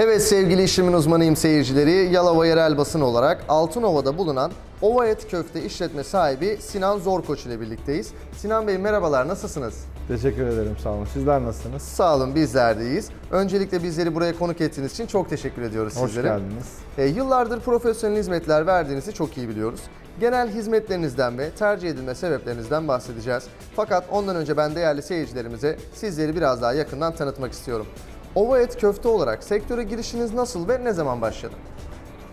Evet sevgili işimin uzmanıyım seyircileri. Yalova yerel basın olarak Altınova'da bulunan Ova Et Köfte işletme sahibi Sinan Zorkoç ile birlikteyiz. Sinan Bey merhabalar nasılsınız? Teşekkür ederim sağ olun. Sizler nasılsınız? Sağ olun bizler deyiz. Öncelikle bizleri buraya konuk ettiğiniz için çok teşekkür ediyoruz Hoş sizlere. geldiniz. E, yıllardır profesyonel hizmetler verdiğinizi çok iyi biliyoruz. Genel hizmetlerinizden ve tercih edilme sebeplerinizden bahsedeceğiz. Fakat ondan önce ben değerli seyircilerimize sizleri biraz daha yakından tanıtmak istiyorum. Ova Et Köfte olarak sektöre girişiniz nasıl ve ne zaman başladı?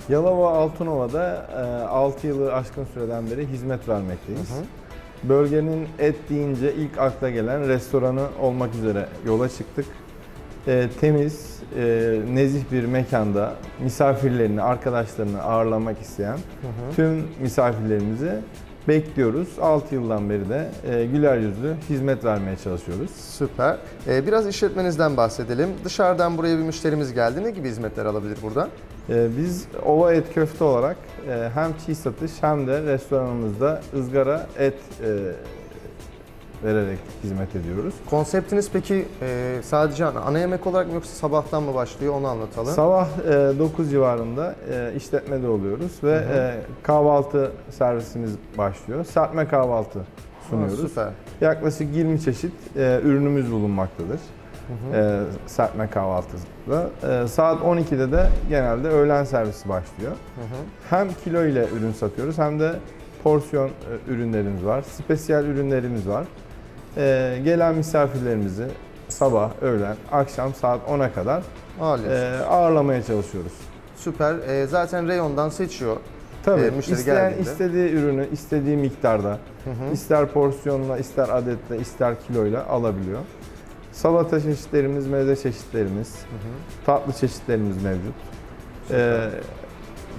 Yalova Altınova'da 6 yılı aşkın süreden beri hizmet vermekteyiz. Bölgenin et deyince ilk akla gelen restoranı olmak üzere yola çıktık. E, temiz, e, nezih bir mekanda misafirlerini, arkadaşlarını ağırlamak isteyen tüm misafirlerimizi bekliyoruz. 6 yıldan beri de e, güler yüzlü hizmet vermeye çalışıyoruz. Süper. E, biraz işletmenizden bahsedelim. Dışarıdan buraya bir müşterimiz geldi. Ne gibi hizmetler alabilir burada? Ee, Biz Ova Et Köfte olarak e, hem çiğ satış hem de restoranımızda ızgara et e, vererek hizmet ediyoruz. Konseptiniz peki e, sadece ana, yemek olarak mı yoksa sabahtan mı başlıyor onu anlatalım. Sabah e, 9 civarında e, işletmede oluyoruz ve e, kahvaltı servisimiz başlıyor. Serpme kahvaltı sunuyoruz. Ha, süper. Yaklaşık 20 çeşit e, ürünümüz bulunmaktadır. E, serpme kahvaltıda. E, saat 12'de de genelde öğlen servisi başlıyor. Hem kilo ile ürün satıyoruz hem de porsiyon e, ürünlerimiz var. Spesiyel ürünlerimiz var. E, gelen misafirlerimizi sabah, öğlen, akşam saat 10'a kadar Ağırlıyorsunuz. e, ağırlamaya çalışıyoruz. Süper. E, zaten reyondan seçiyor. Tabii E, müşteri isteyen geldiğinde. istediği ürünü istediği miktarda, ister porsiyonla, ister adetle, ister kiloyla alabiliyor. Salata çeşitlerimiz, meze çeşitlerimiz, tatlı çeşitlerimiz mevcut. Ee,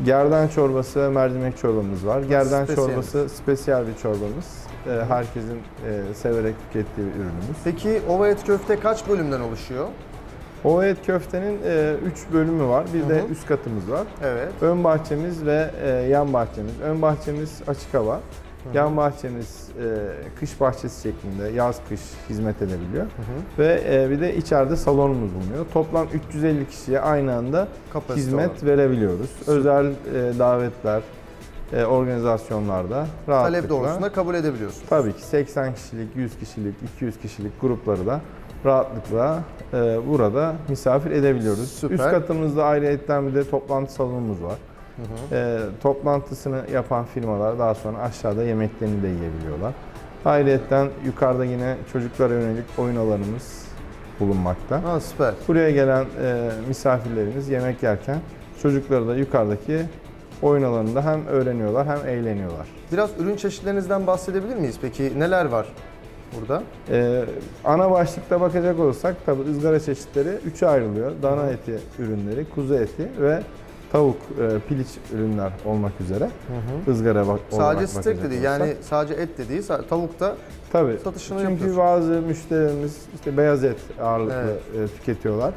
gerdan çorbası mercimek çorbamız var. Gerdan Spesiyel. çorbası spesiyel bir çorbamız. Ee, herkesin e, severek tükettiği bir ürünümüz. Peki ova et köfte kaç bölümden oluşuyor? O et köftenin 3 bölümü var. Bir de Hı hı. üst katımız var. Evet. Ön bahçemiz ve e, yan bahçemiz. Ön bahçemiz açık hava. Yan bahçemiz e, kış bahçesi şeklinde yaz kış hizmet edebiliyor. Ve e, bir de içeride salonumuz bulunuyor. Toplam 350 kişiye aynı anda Kapasite hizmet olarak. verebiliyoruz. Özel e, davetler, e, organizasyonlarda rahatlıkla. Talep doğrultusunda kabul edebiliyorsun. Tabii ki 80 kişilik, 100 kişilik, 200 kişilik grupları da rahatlıkla e, burada misafir edebiliyoruz. Süper. Üst katımızda ayrıyetten bir de toplantı salonumuz var. E, toplantısını yapan firmalar daha sonra aşağıda yemeklerini de yiyebiliyorlar. Ayrıyetten yukarıda yine çocuklara yönelik oyun alanımız bulunmakta. Ha süper. Buraya gelen e, misafirlerimiz yemek yerken çocukları da yukarıdaki oyun alanında hem öğreniyorlar hem eğleniyorlar. Biraz ürün çeşitlerinizden bahsedebilir miyiz? Peki neler var burada? Ee, ana başlıkta bakacak olursak tabi ızgara çeşitleri üçe ayrılıyor. Dana eti ürünleri, kuzu eti ve tavuk, e, piliç ürünler olmak üzere ızgara bak Sadece steak de değil yani sadece et de değil sa- tavuk da tabii. satışını Çünkü yapıyorsun. bazı müşterilerimiz işte beyaz et ağırlıklı e, tüketiyorlar.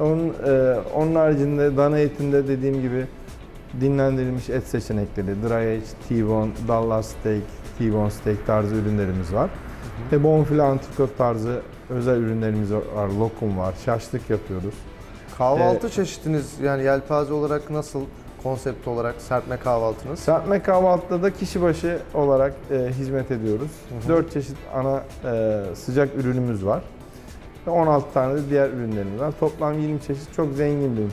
Onun e, onun haricinde dana etinde dediğim gibi dinlendirilmiş et seçenekleri, dry aged, T-bone, Dallas steak, T-bone steak tarzı ürünlerimiz var. Ve bonfile antrikot tarzı özel ürünlerimiz var. Lokum var, şaşlık yapıyoruz. Kahvaltı çeşitiniz yani yelpaze olarak nasıl konsept olarak serpme kahvaltınız? Serpme kahvaltıda da kişi başı olarak e, hizmet ediyoruz. 4 çeşit ana e, sıcak ürünümüz var. Ve 16 tane de diğer ürünlerimiz var. Toplam 20 çeşit çok zengin bir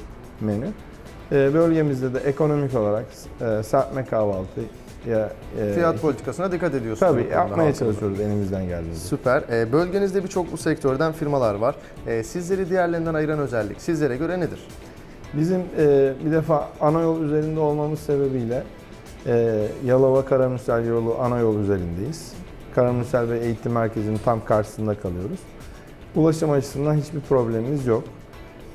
menü. E, bölgemizde de ekonomik olarak e, serpme kahvaltı ya e, Fiyat politikasına dikkat ediyorsunuz. tabii yapmaya halkımıza. çalışıyoruz elimizden geldiğince. Süper. Ee, bölgenizde birçok bu sektörden firmalar var. Ee, sizleri diğerlerinden ayıran özellik sizlere göre nedir? Bizim e, bir defa ana yol üzerinde olmamız sebebiyle e, Yalova Karamürsel yolu ana yol üzerindeyiz. Karamürsel Bey Eğitim Merkezi'nin tam karşısında kalıyoruz. Ulaşım açısından hiçbir problemimiz yok.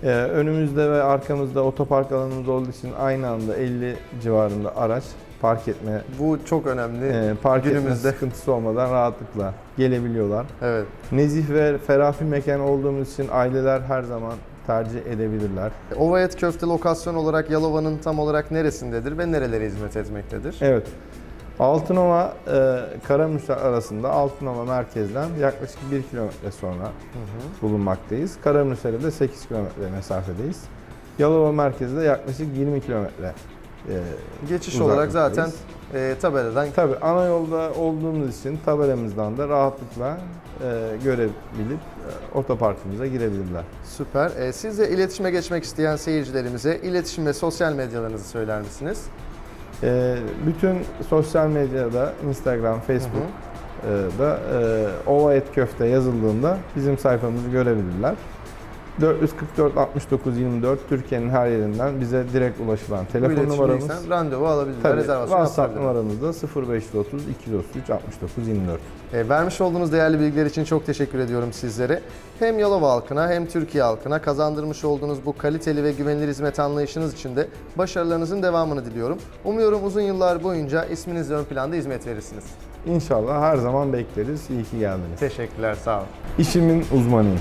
E, önümüzde ve arkamızda otopark alanımız olduğu için aynı anda 50 civarında araç park etme, Bu çok önemli. e, park etme günümüzde. sıkıntısı olmadan rahatlıkla gelebiliyorlar. Evet. Nezih ve ferah bir mekan olduğumuz için aileler her zaman tercih edebilirler. Ova Et Köfte lokasyon olarak Yalova'nın tam olarak neresindedir ve nerelere hizmet etmektedir? Evet. Altınova e, Karamürsel arasında Altınova merkezden yaklaşık 1 kilometre sonra bulunmaktayız. Karamürsel'e de 8 kilometre mesafedeyiz. Yalova merkezde yaklaşık 20 kilometre. e, Geçiş olarak zaten e, tabeladan Tabii ana yolda olduğumuz için tabelamızdan da rahatlıkla e, görebilip e, otoparkımıza girebilirler. süper. E, siz de iletişime geçmek isteyen seyircilerimize iletişim ve sosyal medyalarınızı söyler misiniz? E, bütün sosyal medyada Instagram, Facebook e, da e, Ova Et Köfte yazıldığında bizim sayfamızı görebilirler. 444 69 24 Türkiye'nin her yerinden bize direkt ulaşılan telefon numaramız. randevu alabilirler, Tabii rezervasyon WhatsApp numaramız da 0530 233 69 24. E, vermiş olduğunuz değerli bilgiler için çok teşekkür ediyorum sizlere. Hem Yalova halkına hem Türkiye halkına kazandırmış olduğunuz bu kaliteli ve güvenilir hizmet anlayışınız için de başarılarınızın devamını diliyorum. Umuyorum uzun yıllar boyunca isminizle ön planda hizmet verirsiniz. İnşallah her zaman bekleriz. İyi ki geldiniz. Teşekkürler, sağ olun. İşimin uzmanıyım.